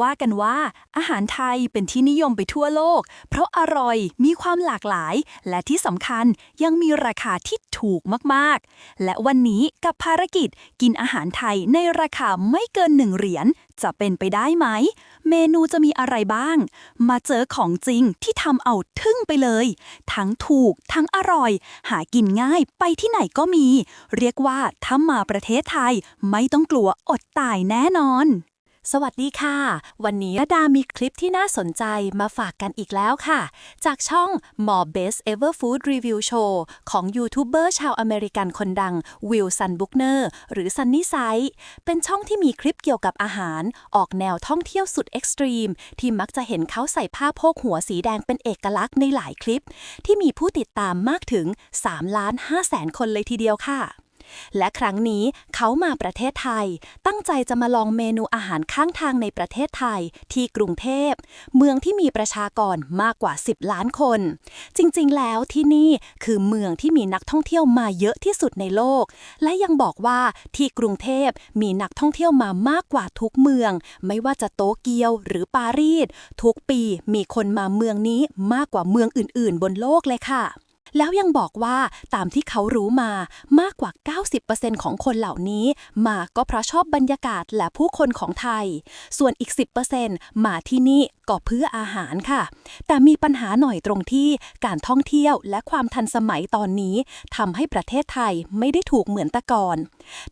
ว่ากันว่าอาหารไทยเป็นที่นิยมไปทั่วโลก เพราะอร่อยมีความหลากหลาย และที่สำคัญยังมีราคาที่ถูกมากๆ และวันนี้กับภารกิจกินอาหารไทยในราคาไม่เกินหนึ่งเหรียญจะเป็นไปได้ไหม เมนูจะมีอะไรบ้าง มาเจอของจริงที่ทำเอาทึ่งไปเลย ทั้งถูกทั้งอร่อย หากินง่ายไปที่ไหนก็มี เรียกว่าถ้ามาประเทศไทยไม่ต้องกลัวอดตายแน่นอน สวัสดีค่ะ วันนี้ระดามีคลิปที่น่าสนใจมาฝากกันอีกแล้วค่ะ จากช่องหมอ Best Ever Food Review Show ของยูทูบเบอร์ชาวอเมริกันคนดังวิลสันบุกเนอร์หรือซันนี่ไซเป็นช่องที่มีคลิปเกี่ยวกับอาหาร ออกแนวท่องเที่ยวสุดเอ็กซ์ตรีม ที่มักจะเห็นเขาใส่ผ้าโพกหัวสีแดงเป็นเอกลักษณ์ในหลายคลิป ที่มีผู้ติดตามมากถึง3ล้าน5แสนคนเลยทีเดียวค่ะ และครั้งนี้เขามาประเทศไทย ตั้งใจจะมาลองเมนูอาหารข้างทางในประเทศไทย ที่กรุงเทพ เมืองที่มีประชากรมากกว่า 10 ล้านคน จริงๆ แล้วที่นี่คือเมืองที่มีนักท่องเที่ยวมาเยอะที่สุดในโลก และยังบอกว่าที่กรุงเทพมีนักท่องเที่ยวมามากกว่าทุกเมือง ไม่ว่าจะโตเกียวหรือปารีสทุกปีมีคนมาเมืองนี้มากกว่าเมืองอื่น ๆ บนโลกเลยค่ะ แล้วยังบอกว่าตามที่เขารู้มามากกว่า 90%ของคนเหล่านี้ มาก็เพราะชอบบรรยากาศและผู้คนของไทย ส่วนอีก 10%มาที่นี่ก็เพื่ออาหารค่ะ แต่มีปัญหาหน่อยตรงที่การท่องเที่ยวและความทันสมัยตอนนี้ทำให้ประเทศไทยไม่ได้ถูกเหมือนแต่ก่อน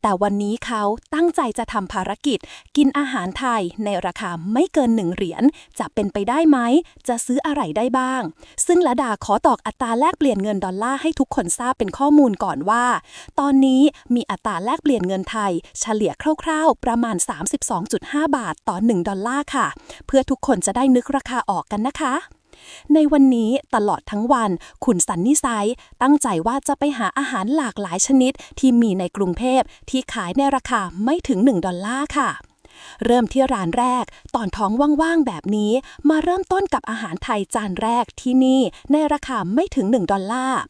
แต่วันนี้เขาตั้งใจจะทำภารกิจ กินอาหารไทยในราคาไม่เกินหนึ่งเหรียญจะเป็นไปได้ไหม จะซื้ออะไรได้บ้าง ซึ่งละดาขอตอกอัตราแลกเปลี่ยนเงินดอลลาร์ให้ทุกคนทราบเป็นข้อมูลก่อนว่า ตอนนี้มีอัตราแลกเปลี่ยนเงินไทย เฉลี่ยคร่าวๆ ประมาณ 32.5 บาทต่อ 1 ดอลลาร์ค่ะ เพื่อทุกคนจะได้นึกราคาออกกันนะคะ ในวันนี้ตลอดทั้งวัน คุณสันนิไซตั้งใจว่าจะไปหาอาหารหลากหลายชนิดที่มีในกรุงเทพที่ขายในราคาไม่ถึง 1 ดอลลาร์ค่ะ เริ่มที่ร้านแรก ตอนท้องว่างๆแบบนี้ มาเริ่มต้นกับอาหารไทยจานแรกที่นี่ในราคาไม่ถึง 1 ดอลลาร์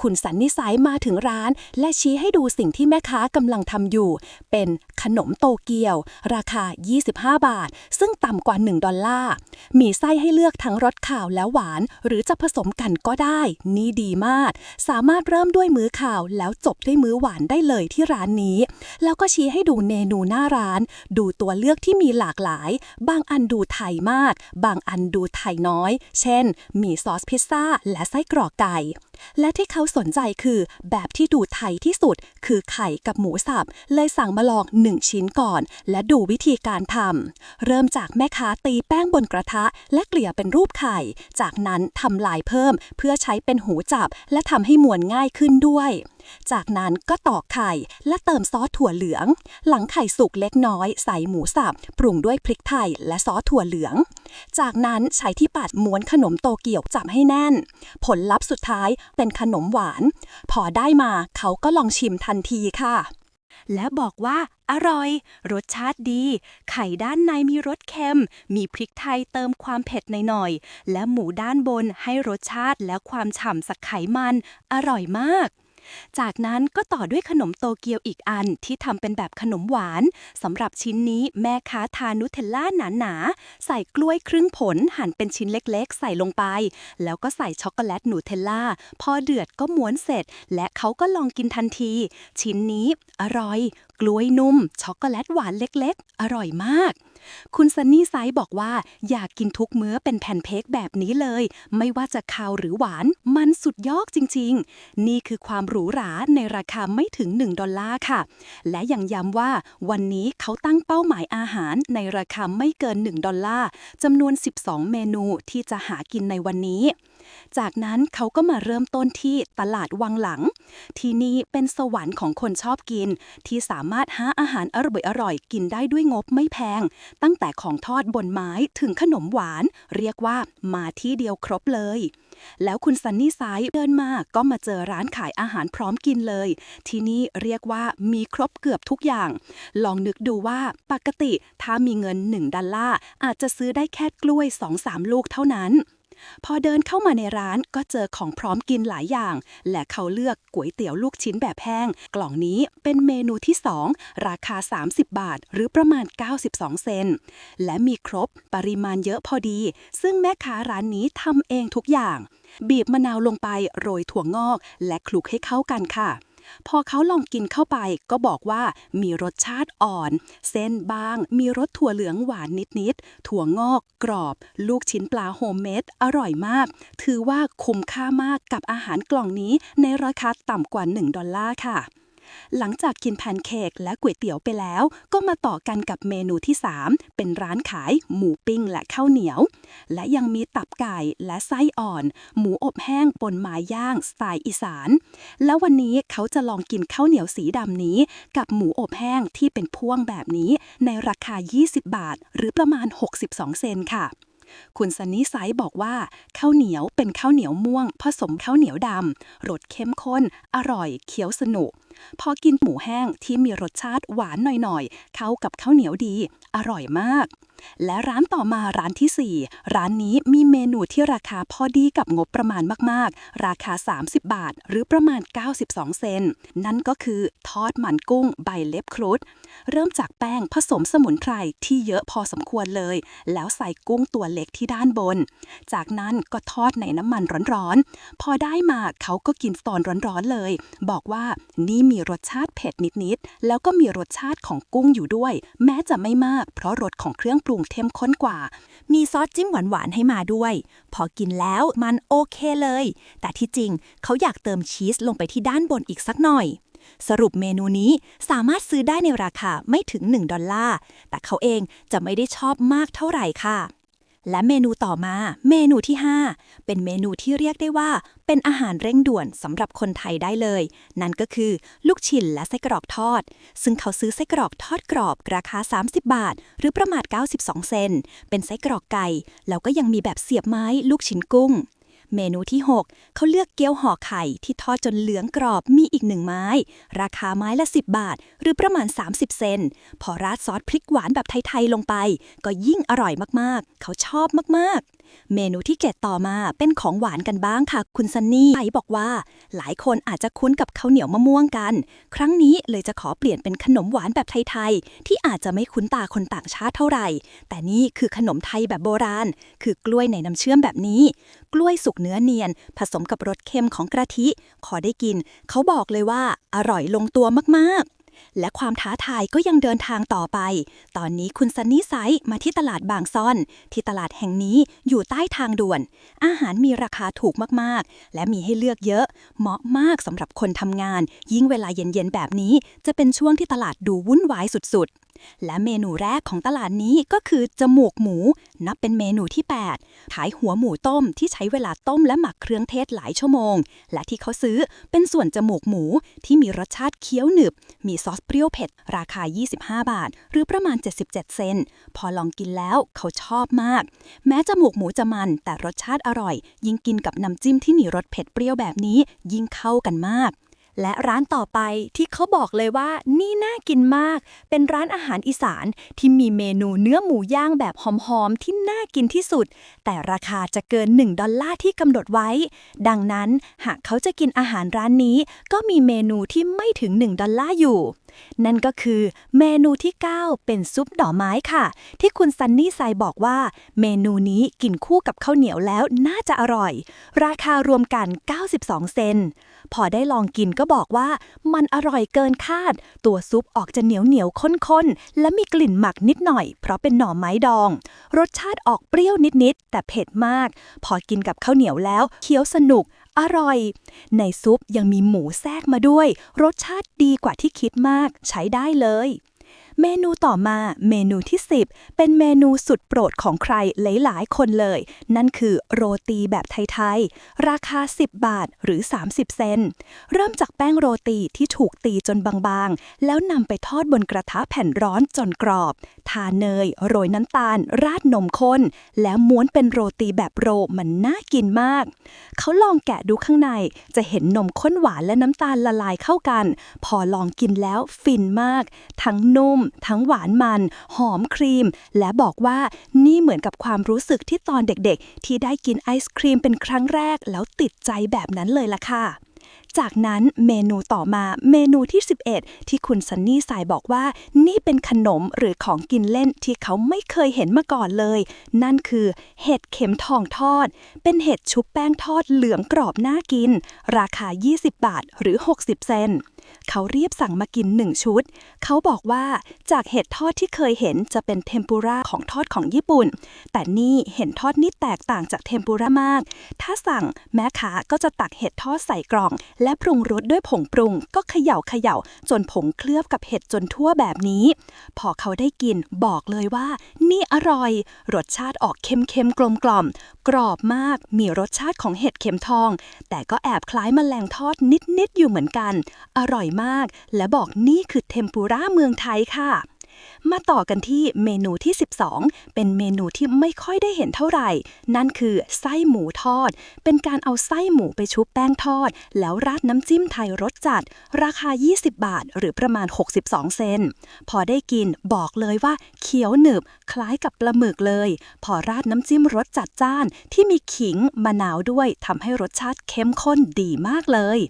คุณสันนิสัยมาถึงร้าน และชี้ให้ดูสิ่งที่แม่ค้ากำลังทำอยู่ เป็นขนมโตเกียว ราคา 25 บาท ซึ่งต่ำกว่า 1 ดอลลาร์ มีไส้ให้เลือกทั้งรสข่าวและหวาน หรือจะผสมกันก็ได้ นี่ดีมาก สามารถเริ่มด้วยมื้อข่าวแล้วจบด้วยมื้อหวานได้เลยที่ร้านนี้ แล้วก็ชี้ให้ดูเมนูหน้าร้าน ดูตัวเลือกที่มีหลากหลาย บางอันดูไทยมาก บางอันดูไทยน้อย เช่น มีซอสพิซซ่าและไส้กรอกไก่ และที่เขาสนใจคือแบบที่ดูไทยที่สุด คือไข่กับหมูสับ เลยสั่งมาลองหนึ่งชิ้นก่อน และดูวิธีการทำ เริ่มจากแม่ค้าตีแป้งบนกระทะ และเกลี่ยเป็นรูปไข่ จากนั้นทำลายเพิ่ม เพื่อใช้เป็นหูจับ และทำให้มวนง่ายขึ้นด้วย จากนั้นก็ตอกไข่และเติมซอสถั่วเหลือง หลังไข่สุกเล็กน้อย ใส่หมูสับ ปรุงด้วยพริกไทยและซอสถั่วเหลือง จากนั้นใช้ที่ปัดม้วนขนมโตเกียวจับให้แน่น ผลลัพธ์สุดท้ายเป็นขนมหวาน พอได้มาเขาก็ลองชิมทันทีค่ะ และบอกว่าอร่อย รสชาติดี ไข่ด้านในมีรสเค็ม มีพริกไทยเติมความเผ็ดหน่อยๆ และหมูด้านบนให้รสชาติและความฉ่ำสักไขมัน อร่อยมาก จากนั้นก็ต่อด้วยขนมโตเกียวอีกอันที่ทำเป็นแบบขนมหวานสำหรับชิ้นนี้แม่ค้าทานุเทลล่าหนาๆ ใส่กล้วยครึ่งผลหั่นเป็นชิ้นเล็กๆ ใส่ลงไป แล้วก็ใส่ช็อกโกแลตนูเทลล่า พอเดือดก็ม้วนเสร็จ และเขาก็ลองกินทันที ชิ้นนี้อร่อย กล้วยนุ่ม ช็อกโกแลตหวานเล็กๆ อร่อยมาก คุณซันนี่ไซบอกว่าอยากกินทุกมื้อเป็นแผ่นเค้กแบบนี้เลย ไม่ว่าจะคาวหรือหวาน มันสุดยอดจริง ๆ นี่คือความหรูหราในราคาไม่ถึง 1 ดอลลาร์ค่ะ และยังย้ำว่าวันนี้เขาตั้งเป้าหมายอาหารในราคาไม่เกิน 1 ดอลลาร์จำนวน 12 เมนูที่จะหากินในวันนี้จากนั้นเขาก็มาเริ่มต้นที่ตลาดวังหลัง ที่นี่เป็นสวรรค์ของคนชอบกิน ที่สามารถหาอาหารอร่อยๆกินได้ด้วยงบไม่แพงตั้งแต่ของทอดบนไม้ถึงขนมหวาน เรียกว่ามาที่เดียวครบเลย แล้วคุณซันนี่ไซด์เดินมาก็มาเจอร้านขายอาหารพร้อมกินเลย ที่นี่เรียกว่ามีครบเกือบทุกอย่าง ลองนึกดูว่าปกติถ้ามีเงิน 1ดอลลาร์อาจจะซื้อได้แค่กล้วย 2-3 ลูกเท่านั้น พอเดินเข้ามาในร้านก็เจอของพร้อมกินหลายอย่าง และเขาเลือกก๋วยเตี๋ยวลูกชิ้นแบบแห้ง กล่องนี้เป็นเมนูที่ 2 ราคา 30 บาท หรือประมาณ 92 เซน และมีครบปริมาณเยอะพอดี ซึ่งแม่ค้าร้านนี้ทำเองทุกอย่าง บีบมะนาวลงไปโรยถั่วงอก และคลุกให้เข้ากันค่ะ พอเขาลองกินเข้าไปก็บอกว่ามีรสชาติอ่อน เส้นบาง มีรสถั่วเหลืองหวานนิดๆ ถั่วงอกกรอบ ลูกชิ้นปลาโฮมเมดอร่อยมาก ถือว่าคุ้มค่ามากกับอาหารกล่องนี้ในราคาต่ำกว่า 1 ดอลลาร์ค่ะ หลังจากกินแพนเค้กและก๋วยเตี๋ยวไปแล้ว ก็มาต่อกันกับเมนูที่ 3 เป็นร้านขายหมูปิ้งและข้าวเหนียว และยังมีตับไก่และไส้อ่อน หมูอบแห้งปนไม้ย่างสไตล์อีสาน แล้ววันนี้เขาจะลองกินข้าวเหนียวสีดำนี้ กับหมูอบแห้งที่เป็นพ่วงแบบนี้ ในราคา 20 บาท หรือประมาณ 62 เซนค่ะ คุณซันนี่ไซบอกว่าข้าวเหนียวเป็นข้าวเหนียวม่วง ผสมข้าวเหนียวดำรสเข้มข้น อร่อยเคี้ยวสนุก พอกินหมูแห้งที่มีรสชาติหวานหน่อยๆ เข้ากับข้าวเหนียวดี อร่อยมาก และร้านต่อมาร้านทีสี่4 ร้านนี้มีเมนูที่ราคาพอดีกับงบประมาณมากๆ ราคา 30 บาท หรือประมาณ 92 เซน นั่นก็คือทอดมันกุ้งใบเล็บครุฑเริ่มจากแป้งผสมสมุนไพรที่เยอะพอสมควรเลย แล้วใส่กุ้งตัวเล็กที่ด้านบน จากนั้นก็ทอดในน้ำมันร้อนๆ พอได้มาเขาก็กินตอนร้อนๆเลย บอกว่านี่มีรสชาติเผ็ดนิดๆ แล้วก็มีรสชาติของกุ้งอยู่ด้วย แม้จะไม่มาก เพราะรสของเครื่องปรุงเข้มข้นกว่า มีซอสจิ้มหวานๆให้มาด้วย พอกินแล้วมันโอเคเลย แต่ที่จริงเขาอยากเติมชีสลงไปที่ด้านบนอีกสักหน่อยสรุปเมนูนี้สามารถซื้อได้ในราคาไม่ถึง 1 ดอลลาร์ แต่เขาเองจะไม่ได้ชอบมากเท่าไหร่ค่ะ และเมนูต่อมา เมนูที่ 5 เป็นเมนูที่เรียกได้ว่า เป็นอาหารเร่งด่วนสำหรับคนไทยได้เลย นั่นก็คือ ลูกชิ้นและไส้กรอกทอด ซึ่งเขาซื้อไส้กรอกทอดกรอบราคา 30 บาท หรือประมาณ 92 เซนเป็นไส้กรอกไก่ แล้วก็ยังมีแบบเสียบไม้ลูกชิ้นกุ้ง เมนูที่ 6 เขาเลือกเกี๊ยวห่อไข่ที่ทอดจนเหลืองกรอบมีอีกหนึ่งไม้ ราคาไม้ละ 10 บาท หรือประมาณ 30 เซน พอราดซอสพริกหวานแบบไทย ๆ ลงไป ก็ยิ่งอร่อยมากๆ เขาชอบมากๆ เมนูที่เกตต่อมาเป็นของหวานกันบ้างค่ะ คุณซันนี่ไอบอกว่า หลายคนอาจจะคุ้นกับข้าวเหนียวมะม่วงกัน ครั้งนี้เลยจะขอเปลี่ยนเป็นขนมหวานแบบไทยๆ ที่อาจจะไม่คุ้นตาคนต่างชาติเท่าไหร่ แต่นี่คือขนมไทยแบบโบราณ คือกล้วยในน้ำเชื่อมแบบนี้ กล้วยสุกเนื้อเนียน ผสมกับรสเค็มของกะทิ ขอได้กิน เขาบอกเลยว่าอร่อยลงตัวมากๆ และความท้าทายก็ยังเดินทางต่อไป ตอนนี้คุณซันนี่ไซส์มาที่ตลาดบางซ่อน ที่ตลาดแห่งนี้อยู่ใต้ทางด่วน อาหารมีราคาถูกมากๆ และมีให้เลือกเยอะ เหมาะมากสำหรับคนทำงาน ยิ่งเวลาเย็นๆแบบนี้ จะเป็นช่วงที่ตลาดดูวุ่นวายสุดๆ และเมนูแรกของตลาดนี้ก็คือจมูกหมู นับเป็นเมนูที่ 8 ขายหัวหมูต้มที่ใช้เวลาต้มและหมักเครื่องเทศหลายชั่วโมง และที่เขาซื้อเป็นส่วนจมูกหมูที่มีรสชาติเคี้ยวหนึบ มีซอสเปรี้ยวเผ็ด ราคา 25 บาท หรือประมาณ 77 เซนพอลองกินแล้วเขาชอบมาก แม้จมูกหมูจะมัน แต่รสชาติอร่อย ยิ่งกินกับน้ำจิ้มที่มีรสเผ็ดเปรี้ยวแบบนี้ยิ่งเข้ากันมาก และร้านต่อไปที่เขาบอกเลยว่านี่น่ากินมาก เป็นร้านอาหารอีสานที่มีเมนูเนื้อหมูย่างแบบหอมๆที่น่ากินที่สุด แต่ราคาจะเกิน 1 ดอลลาร์ที่กำหนดไว้ ดังนั้นหากเขาจะกินอาหารร้านนี้ ก็มีเมนูที่ไม่ถึง 1 ดอลลาร์อยู่ นั่นก็คือเมนูที่ 9 เป็นซุปหน่อไม้ค่ะ ที่คุณซันนี่ไซบอกว่าเมนูนี้กินคู่กับข้าวเหนียวแล้วน่าจะอร่อย ราคารวมกัน 92 เซน พอได้ลองกินก็บอกว่ามันอร่อยเกินคาด ตัวซุปออกจะเหนียวเหนียวข้นๆ และมีกลิ่นหมักนิดหน่อย เพราะเป็นหน่อไม้ดอง รสชาติออกเปรี้ยวนิดๆ แต่เผ็ดมาก พอกินกับข้าวเหนียวแล้ว เคี้ยวสนุกอร่อย ในซุปยังมีหมูแทรกมาด้วย รสชาติดีกว่าที่คิดมาก ใช้ได้เลย เมนูต่อมาเมนูที่ 10 เป็นเมนูสุดโปรดของใครหลายๆ คนเลย นั่นคือโรตีแบบไทยๆ ราคา 10 บาทหรือ 30 เซน เริ่มจากแป้งโรตีที่ถูกตีจนบางๆ แล้วนำไปทอดบนกระทะแผ่นร้อนจนกรอบ ทาเนย โรยน้ำตาล ราดนมข้น แล้วม้วนเป็นโรตีแบบโรมันน่ากินมาก เขาลองแกะดูข้างในจะเห็นนมข้นหวานและน้ำตาลละลายเข้ากัน พอลองกินแล้วฟินมาก ทั้งนุ่มทั้งหวานมัน หอมครีม และบอกว่านี่เหมือนกับความรู้สึกที่ตอนเด็กๆ ที่ได้กินไอศครีมเป็นครั้งแรกแล้วติดใจแบบนั้นเลยล่ะค่ะจากนั้นเมนูต่อมาเมนูที่ 11 ที่คุณซันนี่สายบอกว่า นี่เป็นขนมหรือของกินเล่นที่เขาไม่เคยเห็นมาก่อนเลย นั่นคือ เห็ดเข็มทองทอด เป็นเห็ดชุบแป้งทอดเหลืองกรอบน่ากิน ราคา 20 บาทหรือ 60 เซนต์ เขาเรียบสั่งมากินหนึ่งชุด เขาบอกว่าจากเห็ดทอดที่เคยเห็นจะเป็นเทมปุระของทอดของญี่ปุ่น แต่นี่เห็นทอดนี่แตกต่างจากเทมปุระมาก ถ้าสั่งแม่ค้าก็จะตักเห็ดทอดใส่กล่อง และปรุงรสด้วยผงปรุง ก็เขย่าเขย่าจนผงเคลือบกับเห็ดจนทั่วแบบนี้ พอเขาได้กินบอกเลยว่า นี่อร่อย รสชาติออกเค็มๆกลมๆกรอบมากมีรสชาติของเห็ดเข็มทอง แต่ก็แอบคล้ายมแมลงทอดนิดๆอยู่เหมือนกันอร่อยมาก และบอกนี่คือเทมปุระเมืองไทยค่ะ มาต่อกันที่เมนูที่ 12 เป็นเมนูที่ไม่ค่อยได้เห็นเท่าไหร่ นั่นคือไส้หมูทอด เป็นการเอาไส้หมูไปชุบแป้งทอด แล้วราดน้ำจิ้มไทยรสจัด ราคา 20 บาท หรือประมาณ 62 เซน พอได้กินบอกเลยว่าเคี้ยวหนึบ คล้ายกับปลาหมึกเลย พอราดน้ำจิ้มรสจัดจ้าน ที่มีขิงมะนาวด้วยทำให้รสชาติเข้มข้นดีมากเลย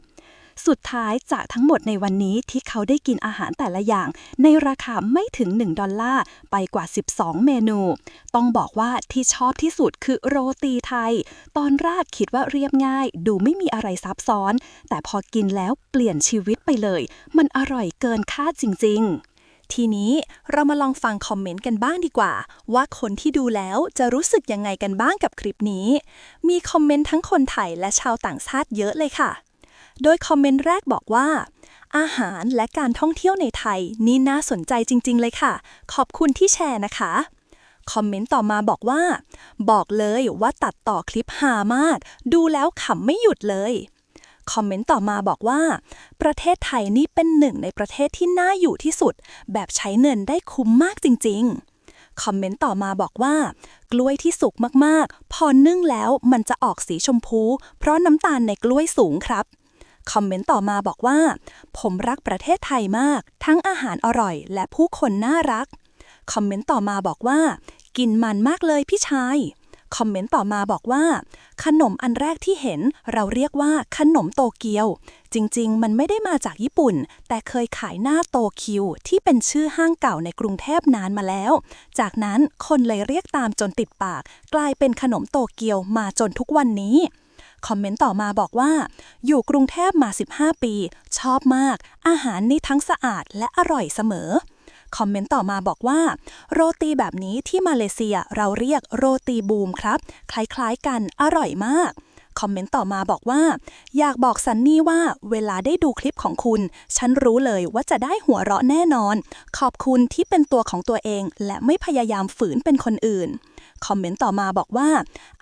สุดท้ายจากทั้งหมดในวันนี้ที่เขาได้กินอาหารแต่ละอย่าง ในราคาไม่ถึง 1 ดอลลาร์ ไปกว่า 12 เมนู ต้องบอกว่าที่ชอบที่สุดคือโรตีไทย ตอนแรกคิดว่าเรียบง่าย ดูไม่มีอะไรซับซ้อน แต่พอกินแล้วเปลี่ยนชีวิตไปเลย มันอร่อยเกินคาดจริง ๆทีนี้เรามาลองฟังคอมเมนต์กันบ้างดีกว่า ว่าคนที่ดูแล้วจะรู้สึกยังไงกันบ้างกับคลิปนี้ มีคอมเมนต์ทั้งคนไทยและชาวต่างชาติเยอะเลยค่ะ โดยคอมเมนต์แรกบอกว่า อาหารและการท่องเที่ยวในไทยนี่น่าสนใจจริง ๆ เลยค่ะ ขอบคุณที่แชร์นะคะ คอมเมนต์ต่อมาบอกว่า บอกเลยว่าตัดต่อคลิปหามาก ดูแล้วขำไม่หยุดเลยคอมเมนต์ต่อมาบอกว่า ประเทศไทยนี่เป็นหนึ่งในประเทศที่น่าอยู่ที่สุด แบบใช้เงินได้คุ้มมากจริง ๆ คอมเมนต์ต่อมาบอกว่า กล้วยที่สุกมากๆ พอนึ่งแล้วมันจะออกสีชมพู เพราะน้ำตาลในกล้วยสูงครับ คอมเมนต์ต่อมาบอกว่า ผมรักประเทศไทยมาก ทั้งอาหารอร่อยและผู้คนน่ารัก คอมเมนต์ต่อมาบอกว่า กินมันมากเลยพี่ชาย คอมเมนต์ต่อมาบอกว่า ขนมอันแรกที่เห็นเราเรียกว่าขนมโตเกียว จริงๆ มันไม่ได้มาจากญี่ปุ่น แต่เคยขายหน้าโตคิว ที่เป็นชื่อห้างเก่าในกรุงเทพนานมาแล้ว จากนั้นคนเลยเรียกตามจนติดปาก กลายเป็นขนมโตเกียวมาจนทุกวันนี้ คอมเมนต์ต่อมาบอกว่า อยู่กรุงเทพมา 15 ปี ชอบมาก อาหารนี่ทั้งสะอาดและอร่อยเสมอ คอมเมนต์ต่อมาบอกว่า โรตีแบบนี้ที่มาเลเซียเราเรียกโรตีบูมครับ คล้ายๆกันอร่อยมากคอมเมนต์ต่อมาบอกว่า อยากบอกซันนี่ว่าเวลาได้ดูคลิปของคุณ ฉันรู้เลยว่าจะได้หัวเราะแน่นอน ขอบคุณที่เป็นตัวของตัวเอง และไม่พยายามฝืนเป็นคนอื่น คอมเมนต์ต่อมาบอกว่า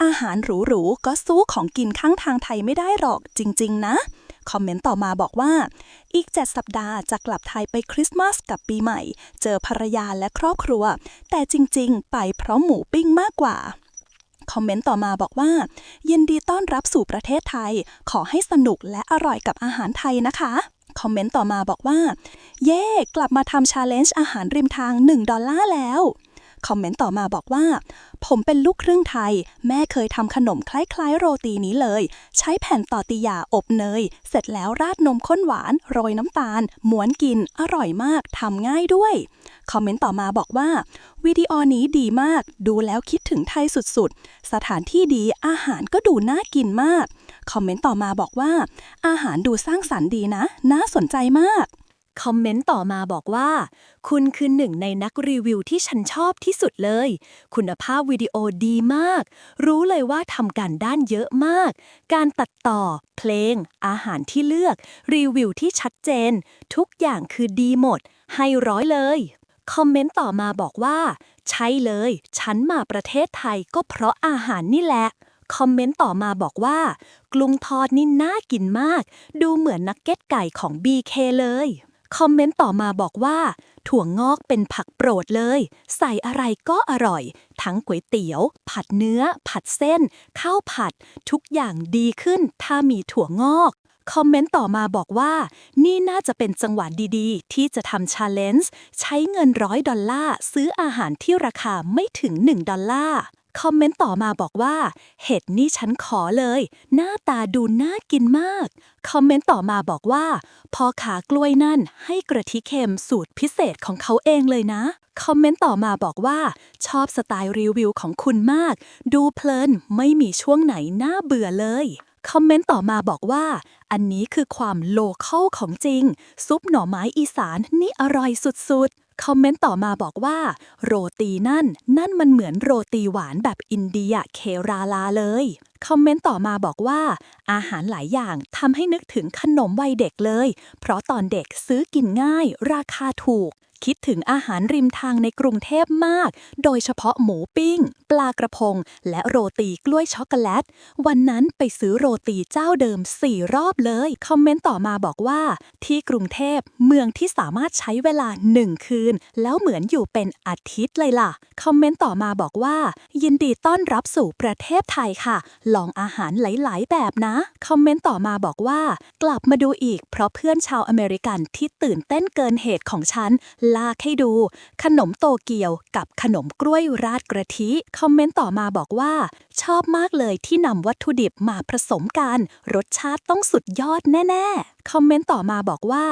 อาหารหรูๆก็สู้ของกินข้างทางไทยไม่ได้หรอกจริง ๆ นะคอมเมนต์ต่อมาบอกว่า อีก 7 สัปดาห์จะกลับไทยไปคริสต์มาสกับปีใหม่ เจอภรรยาและครอบครัว แต่จริง ๆ ไปเพราะหมูปิ้งมากกว่าคอมเมนต์ต่อมาบอกว่า ยินดีต้อนรับสู่ประเทศไทย ขอให้สนุกและอร่อยกับอาหารไทยนะคะคอมเมนต์ต่อมาบอกว่า เย่ กลับมาทำชาเลนจ์อาหารริมทาง 1 ดอลลาร์แล้ว คอมเมนต์ต่อมาบอกว่า ผมเป็นลูกครึ่งไทย แม่เคยทำขนมคล้ายๆ โรตีนี้เลย ใช้แผ่นต่อติยาอบเนย เสร็จแล้วราดนมข้นหวาน โรยน้ำตาลม้วนกิน อร่อยมากทำง่ายด้วยคอมเมนต์ต่อมาบอกว่า วิดีโอนี้ดีมาก ดูแล้วคิดถึงไทยสุดๆ สถานที่ดีอาหารก็ดูน่ากินมาก คอมเมนต์ต่อมาบอกว่า อาหารดูสร้างสรรค์ดีนะ น่าสนใจมาก คอมเมนต์ต่อมาบอกว่า คุณคือหนึ่งในนักรีวิวที่ฉันชอบที่สุดเลย คุณภาพวิดีโอดีมาก รู้เลยว่าทำการด้านเยอะมาก การตัดต่อ เพลง อาหารที่เลือก รีวิวที่ชัดเจน ทุกอย่างคือดีหมด ให้ร้อยเลย คอมเมนต์ต่อมาบอกว่า ใช่เลย ฉันมาประเทศไทยก็เพราะอาหารนี่แหละคอมเมนต์ต่อมาบอกว่ากรุงทอดนี่น่ากินมาก ดูเหมือนนักเก็ตไก่ของ BK เลย คอมเมนต์ต่อมาบอกว่า ถั่วงอกเป็นผักโปรดเลย ใส่อะไรก็อร่อย ทั้งก๋วยเตี๋ยว ผัดเนื้อ ผัดเส้น ข้าวผัด ทุกอย่างดีขึ้นถ้ามีถั่วงอก คอมเมนต์ต่อมาบอกว่า นี่น่าจะเป็นจังหวะดีๆ ที่จะทำชาเลนจ์ใช้เงินร้อยดอลลาร์ซื้ออาหารที่ราคาไม่ถึง 1 ดอลลาร์ คอมเมนต์ต่อมาบอกว่า เห็ดนี่ฉันขอเลย หน้าตาดูน่ากินมาก คอมเมนต์ต่อมาบอกว่าพอขากล้วยนั่นให้กระทิเค็มสูตรพิเศษของเขาเองเลยนะ คอมเมนต์ต่อมาบอกว่า ชอบสไตล์รีวิวของคุณมาก ดูเพลินไม่มีช่วงไหนน่าเบื่อเลยคอมเมนต์ต่อมาบอกว่า อันนี้คือความโลเคอลของจริง ซุปหน่อไม้อีสานนี่อร่อยสุดๆ คอมเมนต์ต่อมาบอกว่า โรตีนั่น นั่นมันเหมือนโรตีหวานแบบอินเดียเคราลาเลย คอมเมนต์ต่อมาบอกว่า อาหารหลายอย่างทำให้นึกถึงขนมวัยเด็กเลย เพราะตอนเด็กซื้อกินง่าย ราคาถูก คิดถึงอาหารริมทางในกรุงเทพมาก โดยเฉพาะหมูปิ้ง ปลากระพง และโรตีกล้วยช็อกโกแลต วันนั้นไปซื้อโรตีเจ้าเดิม4รอบเลย คอมเมนต์ต่อมาบอกว่า ที่กรุงเทพเมืองที่สามารถใช้เวลา1คืน แล้วเหมือนอยู่เป็นอาทิตย์เลยล่ะ คอมเมนต์ต่อมาบอกว่า ยินดีต้อนรับสู่ประเทศไทยค่ะลองอาหารหลาย ๆ แบบนะ คอมเมนต์ต่อมาบอกว่า กลับมาดูอีกเพราะเพื่อนชาวอเมริกันที่ตื่นเต้นเกินเหตุของฉัน ลากให้ดู ขนมโตเกียวกับขนมกล้วยราดกระทิ คอมเมนต์ต่อมาบอกว่า ชอบมากเลยที่นำวัตถุดิบมาผสมกัน รสชาติต้องสุดยอดแน่ ๆ คอมเมนต์ต่อมาบอกว่า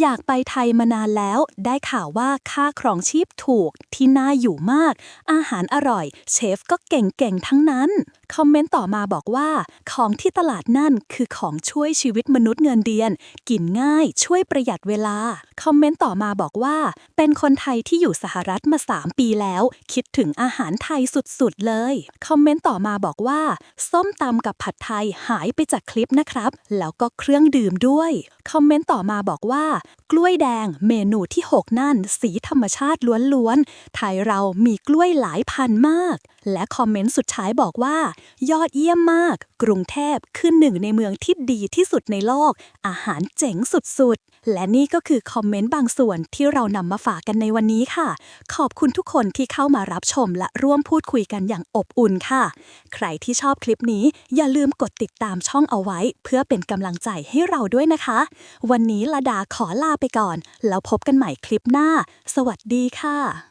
อยากไปไทยมานานแล้ว ได้ข่าวว่าค่าครองชีพถูกที่น่าอยู่มาก อาหารอร่อย เชฟก็เก่งๆ ทั้งนั้น คอมเมนต์ต่อมาบอกว่า ของที่ตลาดนั่นคือของช่วยชีวิตมนุษย์เงินเดือน กินง่ายช่วยประหยัดเวลา คอมเมนต์ต่อมาบอกว่า เป็นคนไทยที่อยู่สหรัฐมา 3 ปีแล้ว คิดถึงอาหารไทยสุดๆ เลย คอมเมนต์ต่อมาบอกว่า ส้มตำกับผัดไทยหายไปจากคลิปนะครับ แล้วก็เครื่องดื่มด้วยคอมเมนต์ต่อมาบอกว่า กล้วยแดงเมนูที่ 6 นั่น สีธรรมชาติล้วนๆ ไทยเรามีกล้วยหลายพันมาก และคอมเมนต์สุดท้ายบอกว่า ยอดเยี่ยมมาก กรุงเทพคือหนึ่งในเมืองที่ดีที่สุดในโลก อาหารเจ๋งสุดๆ และนี่ก็คือคอมเมนต์บางส่วนที่เรานำมาฝากกันในวันนี้ค่ะ ขอบคุณทุกคนที่เข้ามารับชมและร่วมพูดคุยกันอย่างอบอุ่นค่ะ ใครที่ชอบคลิปนี้อย่าลืมกดติดตามช่องเอาไว้ เพื่อเป็นกำลังใจให้เราด้วยนะคะนะคะ วันนี้ละดาขอลาไปก่อน แล้วพบกันใหม่คลิปหน้า สวัสดีค่ะ